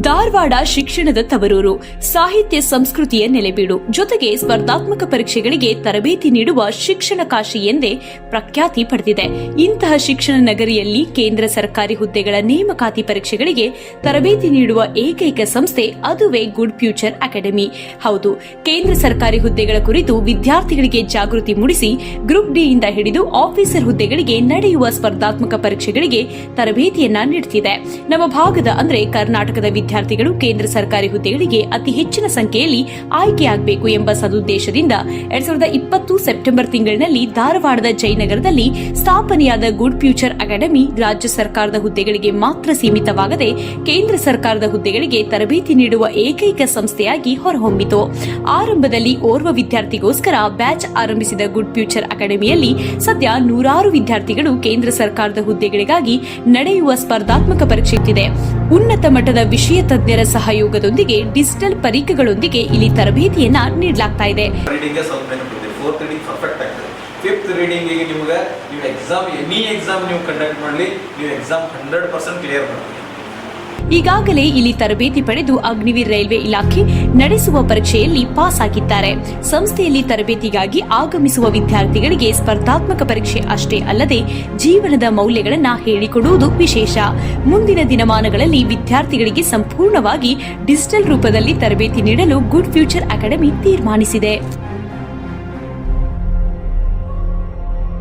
ಧಾರವಾಡ ಶಿಕ್ಷಣದ ತವರೂರು. ಸಾಹಿತ್ಯ, ಸಂಸ್ಕೃತಿಯ ನೆಲೆಬೀಡು. ಜೊತೆಗೆ ಸ್ಪರ್ಧಾತ್ಮಕ ಪರೀಕ್ಷೆಗಳಿಗೆ ತರಬೇತಿ ನೀಡುವ ಶಿಕ್ಷಣ ಕಾಶಿ ಎಂದೇ ಪ್ರಖ್ಯಾತಿ ಪಡೆದಿದೆ. ಇಂತಹ ಶಿಕ್ಷಣ ನಗರಿಯಲ್ಲಿ ಕೇಂದ್ರ ಸರ್ಕಾರಿ ಹುದ್ದೆಗಳ ನೇಮಕಾತಿ ಪರೀಕ್ಷೆಗಳಿಗೆ ತರಬೇತಿ ನೀಡುವ ಏಕೈಕ ಸಂಸ್ಥೆ ಅದುವೇ ಗುಡ್ ಫ್ಯೂಚರ್ ಅಕಾಡೆಮಿ. ಹೌದು, ಕೇಂದ್ರ ಸರ್ಕಾರಿ ಹುದ್ದೆಗಳ ಕುರಿತು ವಿದ್ಯಾರ್ಥಿಗಳಿಗೆ ಜಾಗೃತಿ ಮೂಡಿಸಿ ಗ್ರೂಪ್ ಡಿಯಿಂದ ಹಿಡಿದು ಆಫೀಸರ್ ಹುದ್ದೆಗಳಿಗೆ ನಡೆಯುವ ಸ್ಪರ್ಧಾತ್ಮಕ ಪರೀಕ್ಷೆಗಳಿಗೆ ತರಬೇತಿಯನ್ನ ನೀಡುತ್ತಿದೆ ನಮ್ಮ ಭಾಗದ ಅಂದ್ರೆ ಕರ್ನಾಟಕದ ವಿದ್ಯಾರ್ಥಿಗಳು ಕೇಂದ್ರ ಸರ್ಕಾರಿ ಹುದ್ದೆಗಳಿಗೆ ಅತಿ ಹೆಚ್ಚಿನ ಸಂಖ್ಯೆಯಲ್ಲಿ ಆಯ್ಕೆಯಾಗಬೇಕು ಎಂಬ ಸದುದ್ದೇಶದಿಂದ ಎರಡ್ ಸಾವಿರದ ಇಪ್ಪತ್ತು ಸೆಪ್ಟೆಂಬರ್ ತಿಂಗಳಿನಲ್ಲಿ ಧಾರವಾಡದ ಜಯನಗರದಲ್ಲಿ ಸ್ಥಾಪನೆಯಾದ ಗುಡ್ ಫ್ಯೂಚರ್ ಅಕಾಡೆಮಿ ರಾಜ್ಯ ಸರ್ಕಾರದ ಹುದ್ದೆಗಳಿಗೆ ಮಾತ್ರ ಸೀಮಿತವಾಗದೆ ಕೇಂದ್ರ ಸರ್ಕಾರದ ಹುದ್ದೆಗಳಿಗೆ ತರಬೇತಿ ನೀಡುವ ಏಕೈಕ ಸಂಸ್ಥೆಯಾಗಿ ಹೊರಹೊಮ್ಮಿತು ಆರಂಭದಲ್ಲಿ ಓರ್ವ ವಿದ್ಯಾರ್ಥಿಗೋಸ್ಕರ ಬ್ಯಾಚ್ ಆರಂಭಿಸಿದ ಗುಡ್ ಫ್ಯೂಚರ್ ಅಕಾಡೆಮಿಯಲ್ಲಿ ಸದ್ಯ ನೂರಾರು ವಿದ್ಯಾರ್ಥಿಗಳು ಕೇಂದ್ರ ಸರ್ಕಾರದ ಹುದ್ದೆಗಳಿಗಾಗಿ ನಡೆಯುವ ಸ್ಪರ್ಧಾತ್ಮಕ ಪರೀಕ್ಷೆ. ಉನ್ನತ ಮಟ್ಟದ ವಿಷಯ ತಜ್ಞರ ಸಹಯೋಗದೊಂದಿಗೆ ಡಿಜಿಟಲ್ ಪರೀಕ್ಷೆಗಳೊಂದಿಗೆ ಇಲ್ಲಿ ತರಬೇತಿಯನ್ನ ನೀಡಲಾಗ್ತಾ ಇದೆ. ಫಿಫ್ತ್ ರೀಡಿಂಗಿಗೆ ನಿಮ್ಗೆ ನೀವು ಎಕ್ಸಾಮ್ ಎನಿ ಎಕ್ಸಾಮ್ ನೀವು ಕಂಡಕ್ಟ್ ಮಾಡಲಿ, ನೀವು ಎಕ್ಸಾಮ್ ಹಂಡ್ರೆಡ್ ಪರ್ಸೆಂಟ್ ಕ್ಲಿಯರ್ ಮಾಡ್ತೀವಿ ಈಗಾಗಲೇ ಇಲ್ಲಿ ತರಬೇತಿ ಪಡೆದು ಅಗ್ನಿವೀರ್ ರೈಲ್ವೆ ಇಲಾಖೆ ನಡೆಸುವ ಪರೀಕ್ಷೆಯಲ್ಲಿ ಪಾಸ್ ಆಗಿದ್ದಾರೆ ಸಂಸ್ಥೆಯಲ್ಲಿ ತರಬೇತಿಗಾಗಿ ಆಗಮಿಸುವ ವಿದ್ಯಾರ್ಥಿಗಳಿಗೆ ಸ್ಪರ್ಧಾತ್ಮಕ ಪರೀಕ್ಷೆ ಅಷ್ಟೇ ಅಲ್ಲದೆ ಜೀವನದ ಮೌಲ್ಯಗಳನ್ನು ಹೇಳಿಕೊಡುವುದು ವಿಶೇಷ. ಮುಂದಿನ ದಿನಮಾನಗಳಲ್ಲಿ ವಿದ್ಯಾರ್ಥಿಗಳಿಗೆ ಸಂಪೂರ್ಣವಾಗಿ ಡಿಜಿಟಲ್ ರೂಪದಲ್ಲಿ ತರಬೇತಿ ನೀಡಲು ಗುಡ್ ಫ್ಯೂಚರ್ ಅಕಾಡೆಮಿ ತೀರ್ಮಾನಿಸಿದೆ.